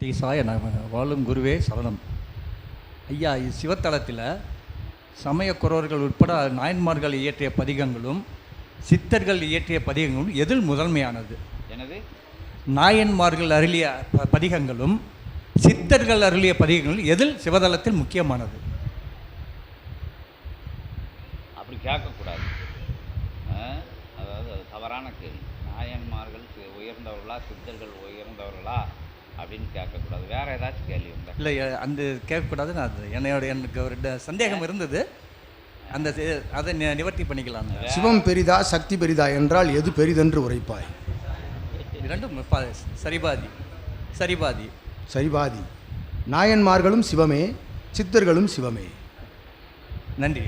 தீசாய நம வாழும் குருவே சரணம். ஐயா சிவத்தலத்தில் சமயக்குறவர்கள் உட்பட நாயன்மார்கள் இயற்றிய பதிகங்களும் சித்தர்கள் இயற்றிய பதிகங்களும் எதில் முதன்மையானது? எனது நாயன்மார்கள் அருளிய பதிகங்களும் சித்தர்கள் அருளிய பதிகங்களும் எதில் சிவதலத்தில் முக்கியமானது? அப்படி கேட்கக்கூடாது? அதாவது அது தவறான கேள்வி. நாயன்மார்கள் உயர்ந்தவர்களா சித்தர்கள் உயர்ந்தவர்களா? அப்படின்னு கேட்கக்கூடாது. வேற ஏதாச்சும் கேள்வி உண்டா? இல்லை அந்த கேட்கக்கூடாது நான் அது என்னோட எனக்கு ஒரு ட- சந்தேகம் இருந்தது. அந்த அதை நி- நிவர்த்தி பண்ணிக்கலாம் சிவம் பெரிதா சக்தி பெரிதா என்றால் எது பெரிதென்று உரைப்பாய்? இரண்டும் சரிபாதி சரிபாதி. சரிபாதி. நாயன்மார்களும் சிவமே சித்தர்களும் சிவமே. நன்றி.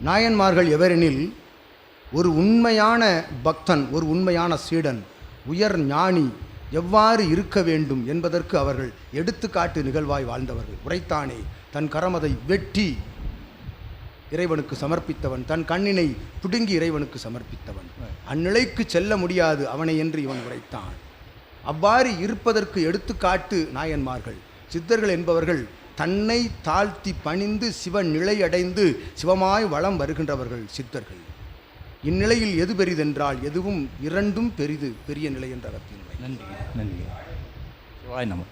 நாயன்மார்கள் எவரெனில் ஒரு உண்மையான பக்தன் ஒரு உண்மையான சீடன் உயர் ஞானி எவ்வாறு இருக்க வேண்டும் என்பதற்கு அவர்கள் எடுத்துக்காட்டு நிகழ்வாய் வாழ்ந்தவர்கள். உரைத்தானே தன் கரமதை வெட்டி இறைவனுக்கு சமர்ப்பித்தவன் தன் கண்ணினை பிடுங்கி இறைவனுக்கு சமர்ப்பித்தவன். அந்நிலைக்கு செல்ல முடியாது அவனை என்று இவன் உரைத்தான். அவ்வாறு இருப்பதற்கு எடுத்துக்காட்டு நாயன்மார்கள். சித்தர்கள் என்பவர்கள் தன்னை தாழ்த்தி பணிந்து சிவ நிலை அடைந்து சிவமாய் வளம் வருகின்றவர்கள் சித்தர்கள். இந்நிலையில் எது பெரிதென்றால் எதுவும் இரண்டும் பெரிது பெரிய நிலை என்ற அகத்தின் உரை. நன்றி நன்றி. சிவாய் நம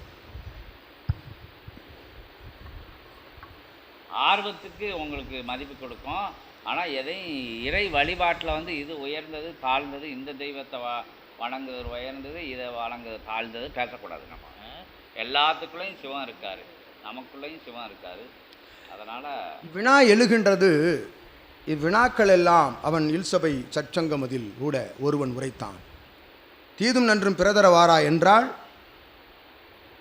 ஆர்வத்துக்கு உங்களுக்கு மதிப்பு கொடுக்கும். ஆனால் எதையும் இறை வழிபாட்டில் வந்து இது உயர்ந்தது தாழ்ந்தது இந்த தெய்வத்தை வ வணங்குவது உயர்ந்தது இதை வணங்குவது தாழ்ந்தது பேசக்கூடாது நம்ம? எல்லாத்துக்குள்ளேயும் சிவம் இருக்கார். நமக்குள்ளேயும் சிவம் இருக்கார். அதனால் வினா எழுகின்றது இவ்வினாக்கள் எல்லாம் அவன் இல்சபை சச்சங்கமதில் கூட ஒருவன் உரைத்தான். தீதும் நன்றும் பிறதரவாரா என்றால்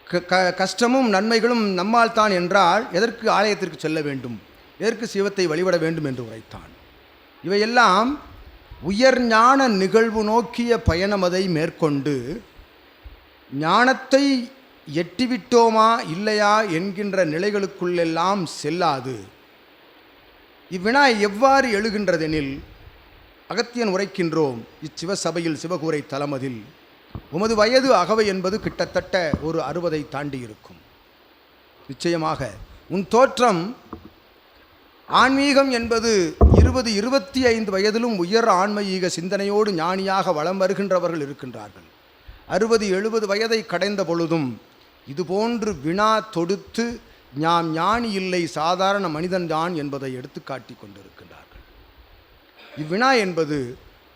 க க- கஷ்டமும் நன்மைகளும் நம்மால் தான் என்றால் எதற்கு ஆலயத்திற்கு செல்ல வேண்டும்? எதற்கு சிவத்தை வழிபட வேண்டும் என்று உரைத்தான். இவையெல்லாம் உயர் ஞான நிகழ்வு நோக்கிய பயணமதை மேற்கொண்டு ஞானத்தை எட்டிவிட்டோமா இல்லையா என்கின்ற நிலைகளுக்குள்ளெல்லாம் செல்லாது. இவ்வினா எவ்வாறு எழுகின்றதெனில் அகத்தியன் உரைக்கின்றோம் இச்சிவசபையில் சிவகூரை தலமதில். உமது வயது அகவை என்பது கிட்டத்தட்ட ஒரு அறுபதை தாண்டி இருக்கும் நிச்சயமாக உன் தோற்றம் ஆன்மீகம் என்பது இருபது இருபத்தி ஐந்து வயதிலும் உயர் ஆன்மீக சிந்தனையோடு ஞானியாக வலம் வருகின்றவர்கள் இருக்கின்றார்கள். அறுபது எழுபது வயதை கடைந்த பொழுதும் இதுபோன்று வினா தொடுத்து ஞாம் ஞானி இல்லை சாதாரண மனிதன் தான் என்பதை எடுத்து காட்டிக் கொண்டிருக்கின்றார்கள். இவ்வினா என்பது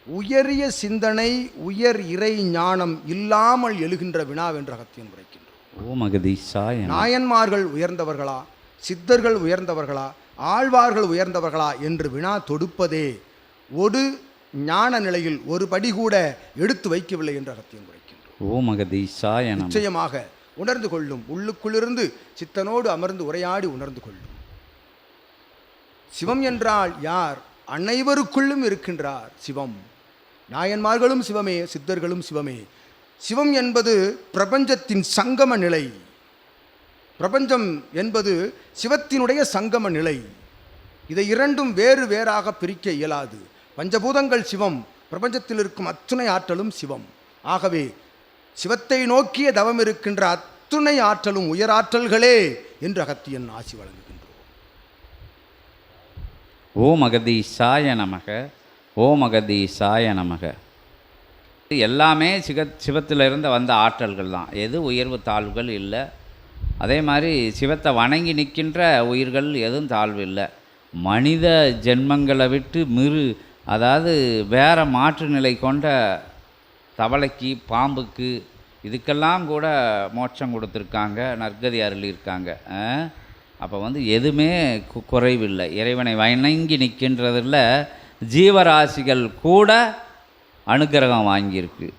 உயரிய சிந்தனை உயர் இறை ஞானம் இல்லாமல் எழுகின்ற வினாவென்று அகத்தியன் உரைக்கின்றோம். நாயன்மார்கள் உயர்ந்தவர்களா சித்தர்கள் உயர்ந்தவர்களா ஆழ்வார்கள் உயர்ந்தவர்களா என்று வினா தொடுப்பதே ஒரு ஞான நிலையில் ஒரு படி கூட எடுத்து வைக்கவில்லை என்று அகத்தியம் உரைக்கின்றோம். ஓ மகதீஷாய நம நிச்சயமாக உணர்ந்து கொள்ளும். உள்ளுக்குள்ளிருந்து சித்தனோடு அமர்ந்து உரையாடி உணர்ந்து கொள்ளும். சிவம் என்றால் யார்? அனைவருக்குள்ளும் இருக்கின்றார் சிவம். நாயன்மார்களும் சிவமே சித்தர்களும் சிவமே. சிவம் என்பது பிரபஞ்சத்தின் சங்கம நிலை. பிரபஞ்சம் என்பது சிவத்தினுடைய சங்கம நிலை. இதை இரண்டும் வேறு வேறாக பிரிக்க இயலாது. பஞ்சபூதங்கள் சிவம். பிரபஞ்சத்தில் இருக்கும் அத்துணை ஆற்றலும் சிவம். ஆகவே சிவத்தை நோக்கிய தவம் இருக்கின்ற அத்துணை ஆற்றலும் உயராற்றல்களே என்று அகத்தியன் ஆசி வழங்குகின்றோம் ஓமகதி சாய நமக ஓமகதி சாய நமக. இது எல்லாமே சிக சிவத்திலிருந்து வந்த ஆற்றல்கள் தான். எது உயர்வு தாழ்வுகள் இல்லை. அதே மாதிரி சிவத்தை வணங்கி நிற்கின்ற உயிர்கள் எதுவும் தாழ்வு இல்லை. மனித ஜென்மங்களை விட்டு மிரு அதாவது வேற மாற்று நிலை கொண்ட தவளைக்கு பாம்புக்கு இதுக்கெல்லாம் கூட மோட்சம் கொடுத்துருக்காங்க நற்கதி அருளியிருக்காங்க. அப்போ வந்து எதுவுமே கு- குறைவில்லை. இறைவனை வணங்கி நிற்கின்றதில் ஜீவராசிகள் கூட அனுக்கிரகம் வாங்கியிருக்கு.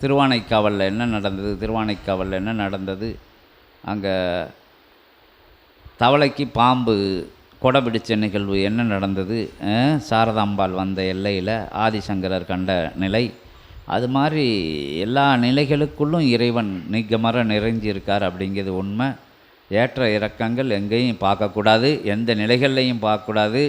திருவானைக்காவலில் என்ன நடந்தது? திருவானைக்காவலில் என்ன நடந்தது? அங்கே தவளைக்கு பாம்பு கொடை பிடிச்ச நிகழ்வு என்ன நடந்தது? சாரதாம்பாள் வந்த எல்லையில் ஆதிசங்கரர் கண்ட நிலை. அது மாதிரி எல்லா நிலைகளுக்குள்ளும் இறைவன் நிகமர நிறைஞ்சிருக்கார் அப்படிங்கிறது உண்மை. ஏற்ற இறக்கங்கள் எங்கேயும் பார்க்கக்கூடாது எந்த நிலைகள்லையும் பார்க்கக்கூடாது.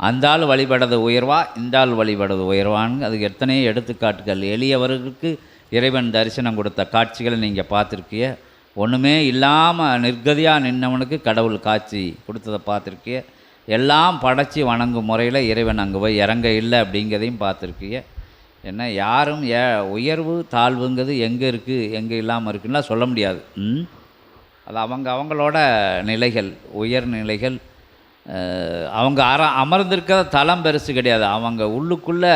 அந்தால் வழிபடது உயர்வா இந்தால் வழிபடது உயர்வான்னு அதுக்கு எத்தனையோ எடுத்துக்காட்டுகள். எளியவர்களுக்கு இறைவன் தரிசனம் கொடுத்த காட்சிகளை நீங்கள் பார்த்துருக்கிய ஒன்றுமே இல்லாமல் நிர்கதியாக நின்றவனுக்கு கடவுள் காட்சி கொடுத்ததை பார்த்துருக்கிய எல்லாம் படைச்சி வணங்கும் முறையில் இறைவன் அங்கே போய் இறங்க இல்லை அப்படிங்கிறதையும் பார்த்துருக்கிய என்ன யாரும் ஏ உயர்வு தாழ்வுங்கிறது எங்கே இருக்குது எங்கே இல்லாமல் இருக்குன்னா சொல்ல முடியாது. ம்? அது அவங்க அவங்களோட நிலைகள் உயர் நிலைகள் அவங்க அற அமர்ந்திருக்கிற தளம் பெருசு கிடையாது. அவங்க உள்ளுக்குள்ளே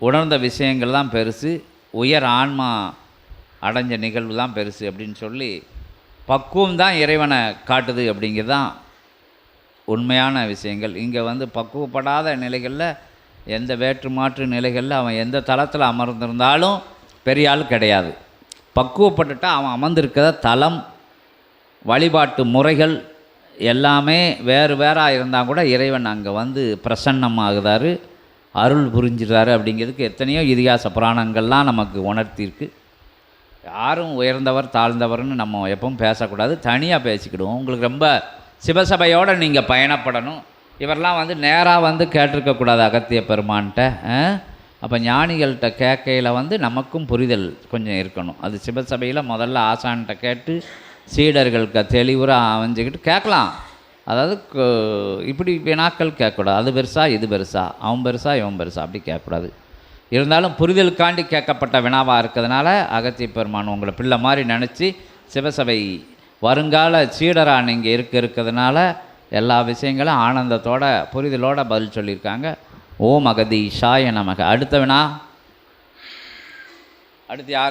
உணர்ந்த விஷயங்கள் தான் பெருசு. உயர் ஆன்மா அடைஞ்ச நிகழ்வு தான் பெருசு அப்படின்னு சொல்லி பக்குவம் தான் இறைவனை காட்டுது அப்படிங்கிறது தான் உண்மையான விஷயங்கள். இங்கே வந்து பக்குவப்படாத நிலைகளில் எந்த வேற்று மாற்று நிலைகளில் அவன் எந்த தளத்தில் அமர்ந்திருந்தாலும் பெரிய ஆள் கிடையாது. பக்குவப்பட்டுட்டா அவன் அமர்ந்திருக்கிற தளம் வழிபாட்டு முறைகள் எல்லாமே வேறு வேறாக இருந்தால் கூட இறைவன் அங்கே வந்து பிரசன்னமாகுதாரு அருள் புரிஞ்சிடுறாரு அப்படிங்கிறதுக்கு எத்தனையோ இதிகாச புராணங்கள்லாம் நமக்கு உணர்த்தியிருக்கு. யாரும் உயர்ந்தவர் தாழ்ந்தவர்னு நம்ம எப்பவும் பேசக்கூடாது தனியாக பேசிக்கிடுவோம். உங்களுக்கு ரொம்ப சிவசபையோடு நீங்கள் பயணப்படணும். இவரெல்லாம் வந்து நேராக வந்து கேட்டிருக்கக்கூடாது அகத்திய பெருமான்கிட்ட அப்போ ஞானிகள்கிட்ட கேட்கையில் வந்து நமக்கும் புரிதல் கொஞ்சம் இருக்கணும். அது சிவசபையில் முதல்ல ஆசான்கிட்ட கேட்டு சீடர்களுக்கு தெளிவுறாக அமைஞ்சுக்கிட்டு கேட்கலாம். அதாவது இப்படி வினாக்கள் கேட்கக்கூடாது. அது பெருசா இது பெருசா அவன் பெருசா இவன் பெருசா அப்படி கேட்கக்கூடாது. இருந்தாலும் புரிதலுக்காண்டி கேட்கப்பட்ட வினாவாக இருக்கிறதுனால அகத்திய பெருமான் உங்களை பிள்ளை மாதிரி நினச்சி சிவசபை வருங்கால சீடராக நீங்கள் இருக்க இருக்கிறதுனால எல்லா விஷயங்களும் ஆனந்தத்தோட புரிதலோட பதில் சொல்லியிருக்காங்க. ஓம் அகதீஷாய நமக. அடுத்த வினா அடுத்து யார்?